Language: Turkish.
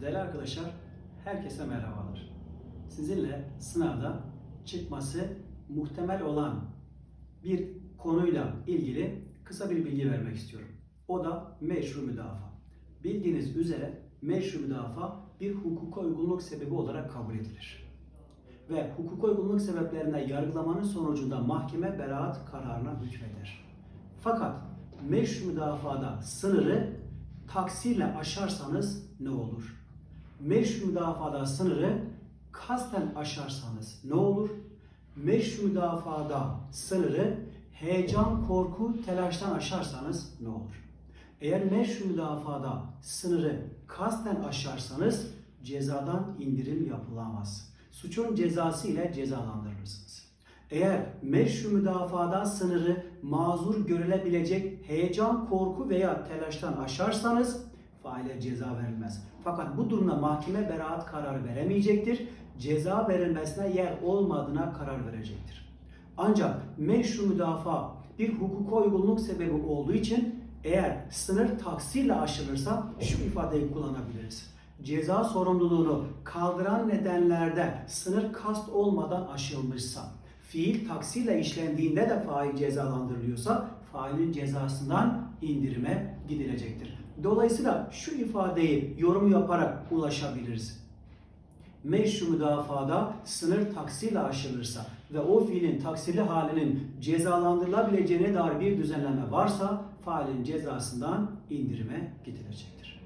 Değerli arkadaşlar, herkese merhabalar. Sizinle sınavda çıkması muhtemel olan bir konuyla ilgili kısa bir bilgi vermek istiyorum. O da meşru müdafaa. Bildiğiniz üzere meşru müdafaa bir hukuka uygunluk sebebi olarak kabul edilir. Ve hukuka uygunluk sebeplerine yargılamanın sonucunda mahkeme beraat kararına hükmeder. Fakat meşru müdafada sınırı taksirle aşarsanız ne olur? Meşru müdafada sınırı kasten aşarsanız ne olur? Meşru müdafada sınırı heyecan, korku, telaştan aşarsanız ne olur? Eğer meşru müdafada sınırı kasten aşarsanız cezadan indirim yapılamaz. Suçun cezası ile cezalandırırsınız. Eğer meşru müdafada sınırı mazur görülebilecek heyecan, korku veya telaştan aşarsanız faile ceza verilmez. Fakat bu durumda mahkeme beraat kararı veremeyecektir. Ceza verilmesine yer olmadığına karar verecektir. Ancak meşru müdafaa bir hukuka uygunluk sebebi olduğu için eğer sınır taksirle aşılırsa şu ifadeyi kullanabiliriz. Ceza sorumluluğunu kaldıran nedenlerde sınır kast olmadan aşılmışsa, fiil taksirle işlendiğinde de fail cezalandırılıyorsa failin cezasından indirime gidilecektir. Dolayısıyla şu ifadeyi yorum yaparak ulaşabiliriz. Meşru müdafada sınır taksirle aşılırsa ve o fiilin taksirli halinin cezalandırılabileceğine dair bir düzenleme varsa failin cezasından indirime gidilecektir.